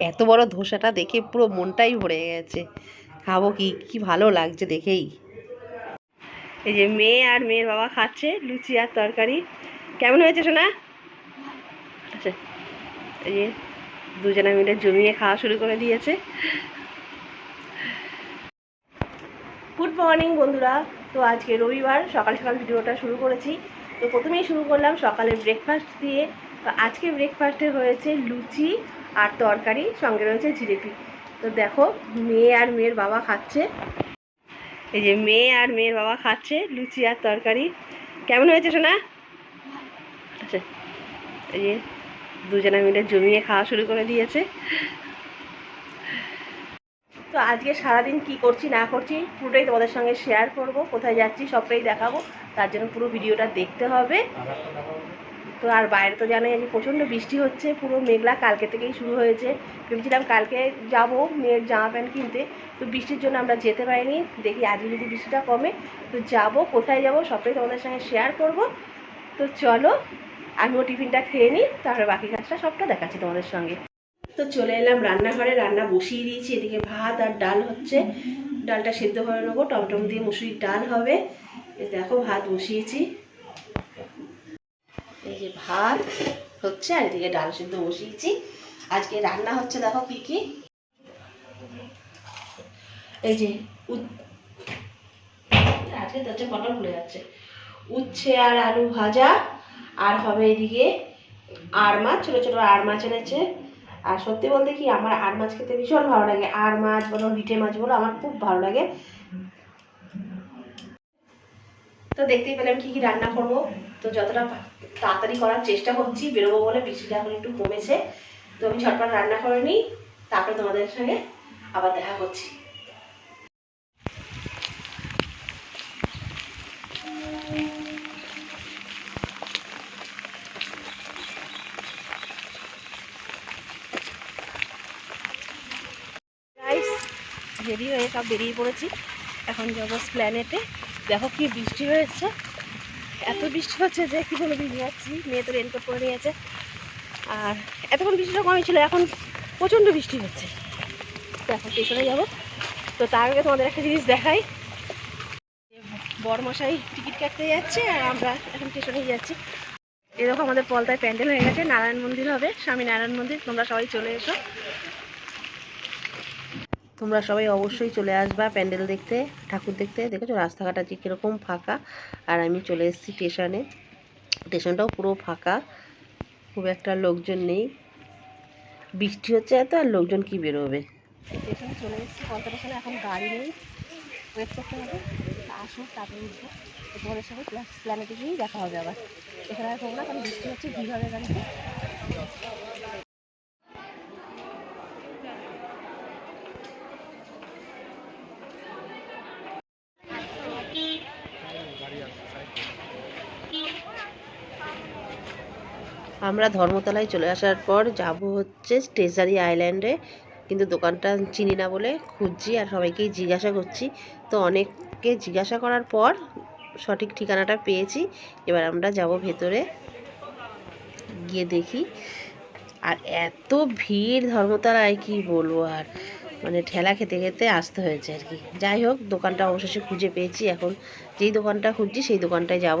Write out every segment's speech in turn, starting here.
এত বড় ধোসাটা দেখে পুরো মনটাই ভরে গেছে। খাব কি কি ভালো লাগছে দেখেই। এই যে মেয়ে আর মেয়ের বাবা খাচ্ছে লুচি আর তরকারি। কেমন হয়েছে সোনা? আচ্ছা এই যে দুজনে মিলে জমিয়ে খাওয়া শুরু করে দিয়েছে। গুড মর্নিং বন্ধুরা। তো আজকে রবিবার, সকাল সকাল ভিডিওটা শুরু করেছি। তো প্রথমেই শুরু করলাম সকালে ব্রেকফাস্ট দিয়ে। তো আজকে ব্রেকফাস্টে হয়েছে লুচি আর তরকারি, সঙ্গে রয়েছে জিলিপি। তো দেখো, মেয়ে আর মেয়ের বাবা খাচ্ছে। এই যে মেয়ে আর মেয়ের বাবা খাচ্ছে লুচি আর তরকারি। কেমন হয়েছে সোনা? আচ্ছা এই যে দুজনে মিলে জমিয়ে খাওয়া শুরু করে দিয়েছে। তো আজকে সারাদিন কি করছি, না করছি, পুরোটাই তোমাদের সঙ্গে শেয়ার করব। কোথায় যাচ্ছি সবটাই দেখাবো। তার জন্য পুরো ভিডিওটা দেখতে হবে। তো আর বাইরে তো জানাই আজকে প্রচণ্ড বৃষ্টি হচ্ছে, পুরো মেঘলা কালকে থেকেই শুরু হয়েছে। ভেবেছিলাম কালকে যাব মেয়ের জামা প্যান্ট কিনতে, তো বৃষ্টির জন্য আমরা যেতে পারিনি। দেখি আজকে যদি বৃষ্টিটা কমে, তো যাব, কোথায় যাব, সবটাই তোমাদের সঙ্গে শেয়ার করব। তো চলো, আমিও টিফিনটা খেয়ে নিই, তারপরে বাকি কাজটা সবটা দেখাচ্ছি তোমাদের সঙ্গে। তো চলে এলাম রান্নাঘরে, রান্না বসিয়ে দিয়েছি, এদিকে ভাত আর ডাল হচ্ছে। ডালটা সেদ্ধ করে নেব টমটম দিয়ে মুসুরির ডাল হবে। দেখো ভাত বসিয়েছি। যে ভাত হচ্ছে, আর এদিকে ডাল সেদ্ধ বসিয়েছি। আজকে রান্না হচ্ছে, দেখো কি কি। এই যে আজকে তো হচ্ছে পটল ভুলে যাচ্ছে। উচ্ছে আর আলু ভাজা, আর হবে এদিকে আর মাছ, ছোটো ছোটো আর মাছ এনেছে। আর সত্যি বলতে কি, আমার আর মাছ খেতে ভীষণ ভালো লাগে। আর মাছ বলো রিটে মাছ বলো, আমার খুব ভালো লাগে। তো দেখতেই পেলাম কি কি রান্না করব। তো যতটা তাড়াতাড়ি করার চেষ্টা করছি, বেরোবো বলে বৃষ্টিটা এখন একটু কমেছে। তো আমি ঝটপট রান্না করে নিই, তারপরে তোমাদের সঙ্গে আবার দেখা করছি রেডি হয়ে সব বেরিয়ে পড়েছি। এখন যাব প্ল্যানেটে দেখো কি বৃষ্টি হয়েছে। এত বৃষ্টি হচ্ছে যে কি বলে ভিজে যাচ্ছি মেয়ে তো রেনকোট পরে নিয়েছে। আর এতক্ষণ বৃষ্টিটা কমই ছিল, এখন প্রচণ্ড বৃষ্টি হচ্ছে। তো এখন যাব। তো তার আগে তোমাদের একটা জিনিস দেখাই। বড়মশাই টিকিট কাটতে যাচ্ছে আর আমরা এখন স্টেশনে যাচ্ছি। এরকম আমাদের পলতায় প্যান্ডেল হয়ে গেছে, নারায়ণ মন্দির হবে, স্বামী নারায়ণ মন্দির, তোমরা সবাই চলে এসো। তোমরা সবাই অবশ্যই চলে আসবা প্যান্ডেল দেখতে, ঠাকুর দেখতে। দেখেছ রাস্তাঘাট আজকে কীরকম ফাঁকা? আর আমি চলে এসেছি স্টেশনে। স্টেশনটাও পুরো ফাঁকা। খুব একটা লোকজন নেই। বৃষ্টি হচ্ছে এত, আর লোকজন কি বেরোবে? স্টেশনে চলে এসেছি। কলকাতা এখন গাড়ি নেই। ওয়েট করতে হবে। আসুক তারপরে উঠবো। তোমাদের সঙ্গে প্ল্যানেটে গিয়েই দেখা হবে আবার। এখানে আর না, কারণ বৃষ্টি হচ্ছে, ভিড় হবে গাড়িতে। আমরা ধর্মতলায় চলে আসার পর যাব হচ্ছে স্টেশনারি আইল্যান্ডে কিন্তু দোকানটা চিনি না বলে খুঁজছি আর সবাইকেই জিজ্ঞাসা করছি। তো অনেককে জিজ্ঞাসা করার পর সঠিক ঠিকানাটা পেয়েছি। এবার আমরা যাব ভেতরে গিয়ে দেখি। আর এত ভিড় ধর্মতলায়, কি বলব আর? মানে ঠেলা খেতে খেতে আসতে হয়েছে আর কি। যাই হোক, দোকানটা অবশেষে খুঁজে পেয়েছি। এখন যেই দোকানটা খুঁজছি, সেই দোকানটায় যাব।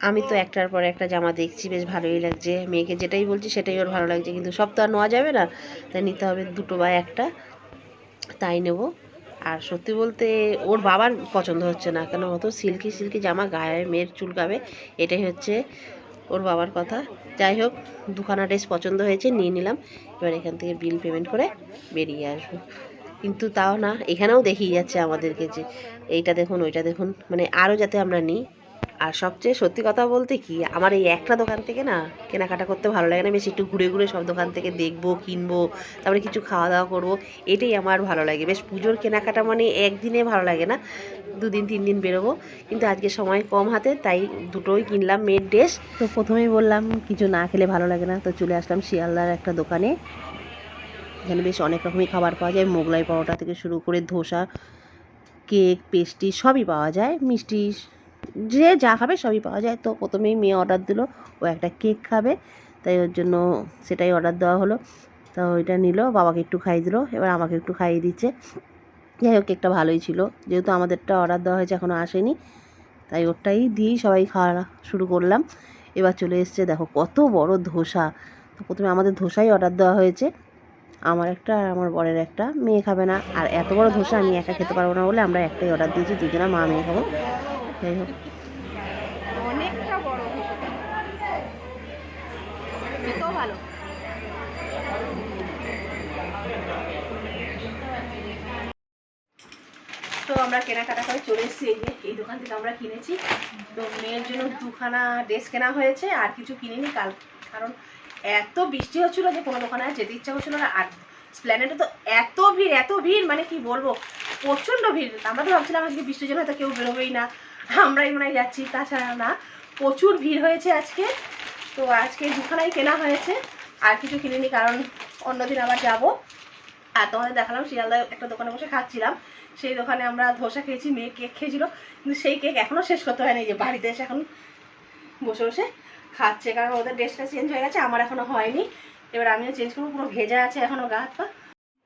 আমি তো একটার পর একটা জামা দেখছি, বেশ ভালোই লাগছে। মেয়েকে যেটাই বলছি সেটাই ওর ভালো লাগছে, কিন্তু সব তো আর নেওয়া যাবে না। তাই নিতে হবে দুটো বা একটা, তাই নেব। আর সত্যি বলতে ওর বাবার পছন্দ হচ্ছে না, কেন অত সিল্কি সিল্কি জামা গায়ে মেয়ের চুলকাবে, এটাই হচ্ছে ওর বাবার কথা। যাই হোক, দুখানা ড্রেস পছন্দ হয়েছে, নিয়ে নিলাম। এবার এখান থেকে বিল পেমেন্ট করে বেরিয়ে আসব। কিন্তু তাও না, এখানেও দেখিয়ে যাচ্ছে আমাদেরকে যে, এইটা দেখুন, ওইটা দেখুন। মানে আরও যাতে আমরা নিই আর সবচেয়ে সত্যি কথা বলতে কি, আমার এই একটা দোকান থেকে না কেনাকাটা করতে ভালো লাগে না। বেশ একটু ঘুরে ঘুরে সব দোকান থেকে দেখব, কিনবো, তারপরে কিছু খাওয়া দাওয়া করব, এটাই আমার ভালো লাগে। বেশ পুজোর কেনাকাটা মানে একদিনে ভালো লাগে না, দুদিন তিন দিন বেরোবো। কিন্তু আজকে সময় কম হাতে, তাই দুটোই কিনলাম মেয়ের ড্রেস। তো প্রথমেই বললাম কিছু না খেলে ভালো লাগে না, তো চলে আসলাম শিয়ালদার একটা দোকানে। এখানে বেশ অনেক রকমই খাবার পাওয়া যায়, মোগলাই পরোটা থেকে শুরু করে ধোসা, কেক, পেস্ট্রি সবই পাওয়া যায়, মিষ্টি যে যা খাবে সবই পাওয়া যায়। তো প্রথমেই মেয়ে অর্ডার দিল, ও একটা কেক খাবে, তাই ওর জন্য সেটাই অর্ডার দেওয়া হলো। তো ওইটা নিল, বাবাকে একটু খাইয়ে দিল, এবার আমাকে একটু খাইয়ে দিচ্ছে। যাই হোক কেকটা ভালোই ছিল, যেহেতু আমাদেরটা অর্ডার দেওয়া হয়েছে এখনও আসেনি। তাই ওরটাই দিয়েই সবাই খাওয়া শুরু করলাম। এবার চলে এসছে, দেখো কত বড় ধোসা। তো প্রথমে আমাদের ধোসাই অর্ডার দেওয়া হয়েছে। আমার একটা আর আমার বরের একটা, মেয়ে খাবে না। আর এত বড় ধোসা আমি একা খেতে পারব না বলে আমরা একটাই অর্ডার দিয়েছি দুজনা মা মেয়ে খাব। যাই হোক অনেকটা বড় খেতেও ভালো। তো আমরা কেনাকাটা করে চলে এসেছি এই যে, এই দোকান থেকে আমরা কিনেছি। তো মেয়ের জন্য দুখানা ড্রেস কেনা হয়েছে, আর কিছু কিনিনি কাল। কারণ এত বৃষ্টি হচ্ছিল যে কোনো দোকানে আর যেতে ইচ্ছা করছিল না। আর স্প্ল্যানেটে তো এত ভিড় এত ভিড় মানে কি বলব? প্রচণ্ড ভিড়। আমরা তো ভাবছিলাম আজকে বৃষ্টির জন্য হয়তো কেউ বেরোবেই না। আমরাই মনে যাচ্ছি, তাছাড়া না, প্রচুর ভিড় হয়েছে আজকে। তো আজকে দুখানাই কেনা হয়েছে, আর কিছু কিনিনি কারণ অন্যদিন আবার যাব। আর তোমাদের দেখালাম শিয়ালদায় একটা দোকানে বসে খাচ্ছিলাম। সেই দোকানে আমরা ধোসা খেয়েছি, মেয়ে কেক খেয়েছিল, কিন্তু সেই কেক এখনও শেষ করতে হয়নি যে বাড়িতে এসে এখন বসে বসে খাচ্ছে, কারণ ওদের ড্রেসটা চেঞ্জ হয়ে গেছে, আমার এখনও হয়নি। এবার আমিও চেঞ্জ করব, পুরো ভেজা আছে এখনও গা হাত পা।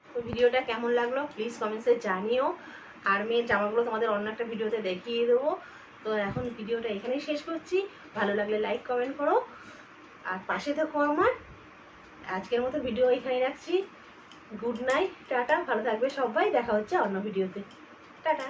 তো ভিডিওটা কেমন লাগল প্লিজ কমেন্টসে জানিও। আর মেয়ের জামাগুলো তোমাদের অন্য একটা ভিডিওতে দেখিয়ে দেবো। তো এখন ভিডিওটা এখানেই শেষ করছি। ভালো লাগলে লাইক কমেন্ট করো। আর পাশে থাকো আমার। আজকের মতো ভিডিও এখানেই রাখছি। Good night tata. ভালো থাকবে সবাই। দেখা হচ্ছে অন্য ভিডিওতে। টাটা।